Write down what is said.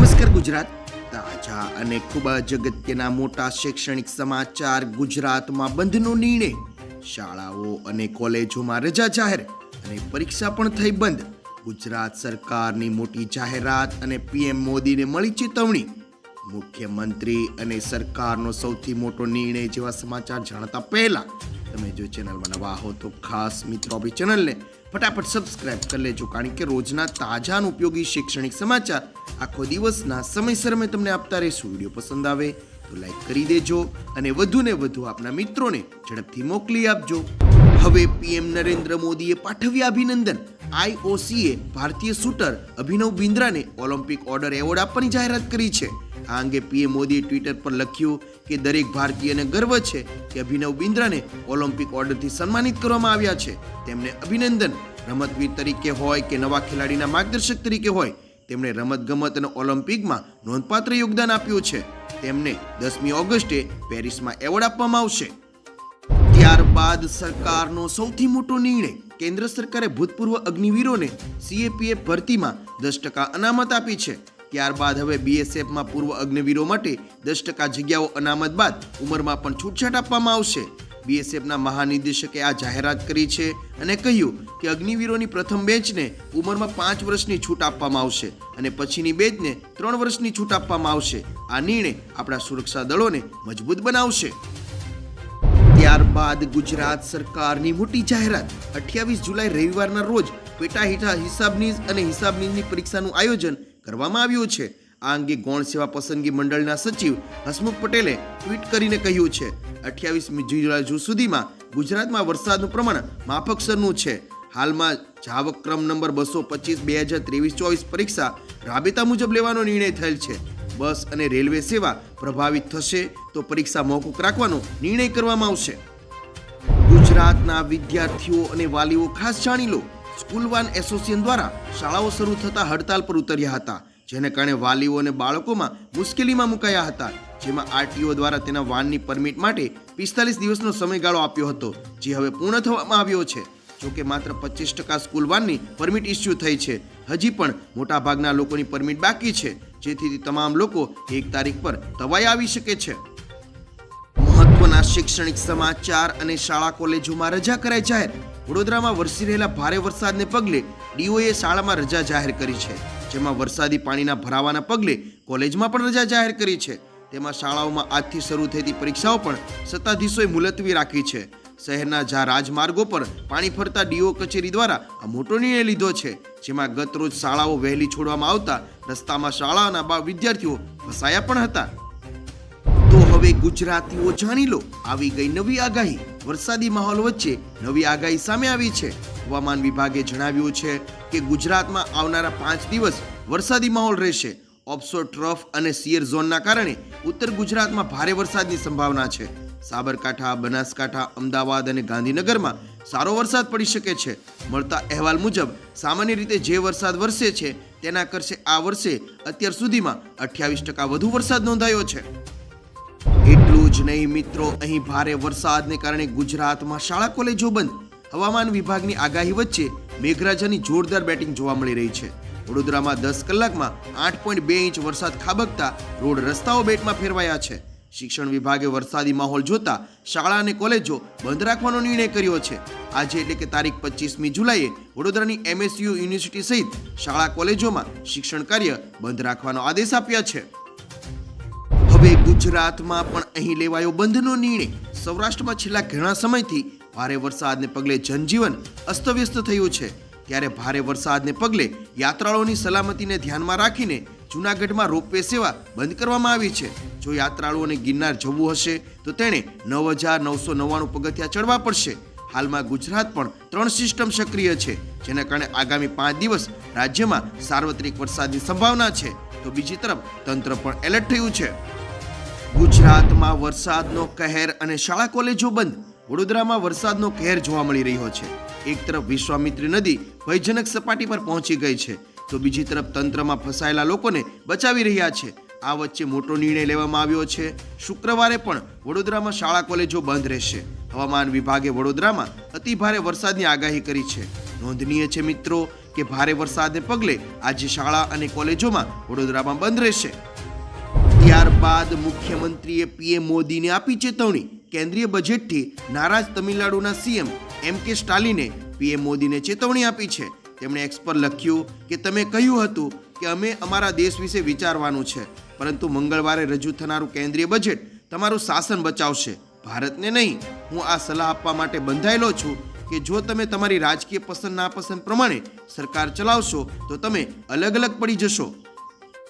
નમસ્કાર ગુજરાત. તાજા અને ખૂબ જ અગત્યના મોટા શૈક્ષણિક સમાચાર ગુજરાતમાં બંધનો નિર્ણય. શાળાઓ અને કોલેજોમાં રજા જાહેર અને પરીક્ષા પણ થઈ બંધ. ગુજરાત સરકારની મોટી જાહેરાત અને પીએમ મોદીને મળી ચેતવણી. મુખ્યમંત્રી અને સરકારનો સૌથી મોટો નિર્ણય જેવા સમાચાર જાણતા પહેલા તમે જો ચેનલમાં નવા હો તો ખાસ મિત્રો આપણી ચેનલને ફટાફટ સબસ્ક્રાઇબ કરી લેજો, કારણ કે રોજના તાજા અને ઉપયોગી શૈક્ષણિક સમાચાર આખો દિવસના સમયસર અમે તમને આપતા રહીશું. વીડિયો પસંદ આવે તો લાઈક કરી દેજો અને વધુને વધુ આપના મિત્રોને ઝડપથી મોકલી આપજો. હવે પીએમ નરેન્દ્ર મોદીએ પાઠવ્યા અભિનંદન. આઈઓસીએ ભારતીય શૂટર અભિનવ બિંદ્રાને ઓલિમ્પિક ઓર્ડર એવોર્ડ આપવાની જાહેરાત કરી છે. આ અંગે પીએમ મોદીએ ટ્વિટર પર લખ્યું કે દરેક ભારતીયને ગર્વ છે કે અભિનવ બિંદ્રાને ઓલિમ્પિક ઓર્ડરથી સન્માનિત કરવામાં આવ્યા છે. તેમને અભિનંદન. રમતવીર તરીકે હોય કે નવા ખેલાડીના માર્ગદર્શક તરીકે હોય, તેમણે રમતગમત અને ઓલિમ્પિકમાં નોંધપાત્ર યોગદાન આપ્યું છે. તેમને દસમી ઓગસ્ટે પેરિસમાં એવોર્ડ આપવામાં આવશે. ત્યારબાદ સરકારનો સૌથી મોટો નિર્ણય કેન્દ્ર સરકારે ભૂતપૂર્વ અગ્નિવીરોને સીએપીએફ ભરતીમાં દસ ટકા અનામત આપી છે. ત્યારબાદ હવે બીએસએફમાં પૂર્વ અગ્નિવીરો માટે દસ ટકા જગ્યાઓ અનામત બાદ ઉંમરમાં પણ છૂટછાટ આપવામાં આવશે. બીએસએફના મહાનિદેશકે આ જાહેરાત કરી છે અને કહ્યું કે અગ્નિવીરોની પ્રથમ બેચને ઉંમરમાં પાંચ વર્ષની છૂટ આપવામાં આવશે અને પછીની બેચને ત્રણ વર્ષની છૂટ આપવામાં આવશે. આ નિર્ણય આપણા સુરક્ષા દળોને મજબૂત બનાવશે. ત્યારબાદ ગુજરાત સરકારની મોટી જાહેરાત. અઠ્યાવીસ જુલાઈ રવિવારના રોજ પેટા હેઠા હિસાબનીઝ અને હિસાબનીઝની પરીક્ષાનું આયોજન કરવામાં આવ્યું છે. આ અંગે ગૌણ સેવા પસંદગી મંડળના સચિવ હસમુખ પટેલે ટ્વીટ કરીને કહ્યું છે અઠ્યાવીસમી જુલાઈ સુધીમાં ગુજરાતમાં વરસાદનું પ્રમાણ માફકસરનું છે. હાલમાં જાવક ક્રમ નંબર બસો પચીસ, બે હજાર ત્રેવીસ, ચોવીસ પરીક્ષા રાબેતા મુજબ લેવાનો નિર્ણય થયેલ છે. બસ અને રેલવે સેવા પ્રભાવિત થશે તો પરીક્ષા મોકૂફ રાખવાનો નિર્ણય કરવામાં આવશે. ગુજરાતના વિદ્યાર્થીઓ અને વાલીઓ ખાસ જાણી લો. સ્કૂલ વાન એસોસિએશન દ્વારા શાળાઓ શરૂ થતા હડતાલ પર ઉતર્યા હતા, જેને કારણે વાલીઓ અને બાળકોમાં મુશ્કેલીમાં મુકાયા હતા. જેમાં આરટીઓ દ્વારા તેના વાનની પરમિટ માટે પિસ્તાલીસ દિવસનો સમયગાળો આપ્યો હતો, જે હવે પૂર્ણ થવામાં આવ્યો છે. જોકે માત્ર પચીસ ટકા સ્કૂલ વાનની પરમિટ ઇસ્યુ થઈ છે. હજી પણ મોટાભાગના લોકોની પરમિટ બાકી છે, જેથી તમામ લોકો એક તારીખ પર તવાઈ આવી શકે છે. શૈક્ષણિક સમાચાર અને શાળા કોલેજોમાં રજા કરાઈ જાહેર. વડોદરામાં વરસી રહેલા ભારે વરસાદને પગલે ડીઓએ શાળામાં રજા જાહેર કરી છે. જેમાં વરસાદી પાણીના ભરાવાના પગલે કોલેજમાં પણ રજા જાહેર કરી છે. તેમાં શાળાઓમાં આજથી શરૂ થતી પરીક્ષાઓ પણ સત્તાધીશોએ મુલતવી રાખી છે. શહેરના જા રાજમાર્ગો પર પાણી ફરતા ડીઓ કચેરી દ્વારા આ મોટો નિર્ણય લીધો છે. જેમાં ગત રોજ શાળાઓ વહેલી છોડવામાં આવતા રસ્તામાં શાળાના બા વિદ્યાર્થીઓ ફસાયા પણ હતા. હવે ગુજરાતીઓ જાણી લો, આવી ગઈ નવી આગાહી. વરસાદી માહોલ વચ્ચે નવી આગાહી સામે આવી છે. હવામાન વિભાગે જણાવ્યું છે કે ગુજરાતમાં આવનારા પાંચ દિવસ વરસાદી માહોલ રહેશે. ઓફશોર ટ્રફ અને સિયર ઝોનના કારણે ઉત્તર ગુજરાતમાં ભારે વરસાદની સંભાવના છે. સાબરકાંઠા, બનાસકાંઠા, અમદાવાદ અને ગાંધીનગરમાં સારો વરસાદ પડી શકે છે. મળતા અહેવાલ મુજબ, સામાન્ય રીતે જે વરસાદ વરસે છે, તેના કરશે આ વર્ષે અત્યાર સુધીમાં અઠ્યાવીસ ટકા વધુ વરસાદ નોંધાયો છે. એટલું જ નહીં મિત્રો, અહીં ભારે વરસાદને કારણે ગુજરાતમાં શાળા કોલેજો બંધ. હવામાન વિભાગની આગાહી વચ્ચે મેઘરાજાની જોરદાર બેટિંગ જોવા મળી રહી છે. વડોદરામાં દસ કલાકમાં આઠ પોઈન્ટ બે ઇંચ વરસાદ ખાબકતા રોડ રસ્તાઓ બેટમાં ફેરવાયા છે. શિક્ષણ વિભાગે વરસાદી માહોલ જોતા શાળા અને કોલેજો બંધ રાખવાનો નિર્ણય કર્યો છે. આજે એટલે કે તારીખ પચીસમી જુલાઈએ વડોદરાની એમએસયુ યુનિવર્સિટી સહિત શાળા કોલેજોમાં શિક્ષણ કાર્ય બંધ રાખવાનો આદેશ આપ્યા છે. ગુજરાતમાં પણ અહીં લેવાયો બંધનો નિર્ણય. સૌરાષ્ટ્રમાં છેલ્લા ઘણા સમયથી ભારે વરસાદને પગલે જનજીવન અસ્તવ્યસ્ત થયું છે. ત્યારે ભારે વરસાદને પગલે યાત્રાળુઓની સલામતીને ધ્યાનમાં રાખીને જૂનાગઢમાં રોપવે સેવા બંધ કરવામાં આવી છે. જો યાત્રાળુઓને ગિરનાર જવું હશે, તો તેણે નવ હજાર નવસો નવ્વાણું પગથિયા ચડવા પડશે. હાલમાં ગુજરાત પણ ત્રણ સિસ્ટમ સક્રિય છે, જેના કારણે આગામી પાંચ દિવસ રાજ્યમાં સાર્વત્રિક વરસાદની સંભાવના છે. તો બીજી તરફ તંત્ર પણ એલર્ટ થયું છે. ગુજરાતમાં વરસાદનો કહેર અને શાળા કોલેજો બંધ. વડોદરામાં વરસાદનો કહેર જોવા મળી રહ્યો છે. એક તરફ વિશ્વામિત્રી નદી ભયજનક સપાટી પર પહોંચી ગઈ છે. તો બીજી તરફ તંત્રમાં ફસાયેલા લોકોને બચાવી રહ્યા છે. આ વચ્ચે મોટો નિર્ણય લેવામાં આવ્યો છે. શુક્રવારે પણ વડોદરામાં શાળા કોલેજો બંધ રહેશે. હવામાન વિભાગે વડોદરામાં અતિ ભારે વરસાદની આગાહી કરી છે. નોંધનીય છે મિત્રો કે ભારે વરસાદને પગલે આજે શાળા અને કોલેજોમાં વડોદરામાં બંધ રહેશે. ત્યારબાદ મુખ્યમંત્રીએ પીએમ મોદીને આપી ચેતવણી. કેન્દ્રીય બજેટથી નારાજ તમિલનાડુના સીએમ એમ કે સ્ટાલિને પીએમ મોદીને ચેતવણી આપી છે. તેમણે એક્સ પર લખ્યું કે, તમે કહ્યું હતું કે અમે અમારા દેશ વિશે વિચારવાનું છે, પરંતુ મંગળવારે રજૂ થનારું કેન્દ્રીય બજેટ તમારું શાસન બચાવશે. ભારતને નહીં, હું આ સલાહ આપવા માટે બંધાયેલો છું કે જો તમે તમારી રાજકીય પસંદ નાપસંદ પ્રમાણે સરકાર ચલાવશો, તો તમે અલગ અલગ પડી જશો.